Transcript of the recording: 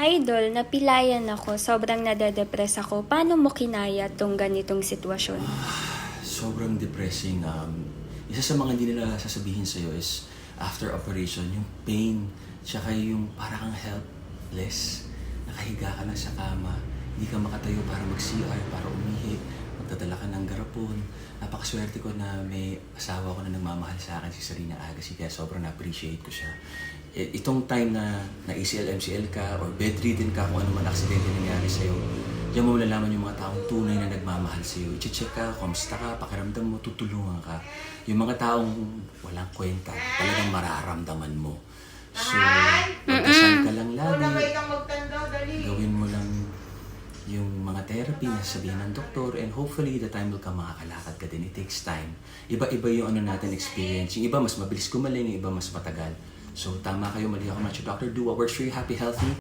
Idol, napilayan ako. Sobrang nade-depress ako. Paano mo kinaya tong ganitong sitwasyon? sobrang depressing. Um, isa sa mga hindi nila sasabihin sa'yo is after operation, yung pain, tsaka yung parang helpless. Nakahiga ka na sa kama, hindi ka makatayo para mag-CR, para umihi, magdadala ka garapon. Napakaswerte ko na may asawa ko na nagmamahal sa akin, si Sarina Agassi, kaya sobrang na-appreciate ko siya. I- Itong time na na-ACL, MCL ka, or bedridden ka, kung ano man aksidente nangyari sa'yo, Diyan mo malalaman yung mga taong tunay na nagmamahal sa iyo. I-check ka, kamusta ka, pakiramdam mo, tutulungan ka. Yung mga taong walang kwenta, talagang mararamdaman mo. So, magdasal ka lang lagi. Gawin mo lang therapy na sabihin ng doktor and hopefully the time will come makakalakad ka din. It takes time. Iba-iba yung ano natin experience. Yung iba mas mabilis gumaling, yung iba mas matagal. So tama kayo, mali ako. Dr. Do what works for you, happy, healthy.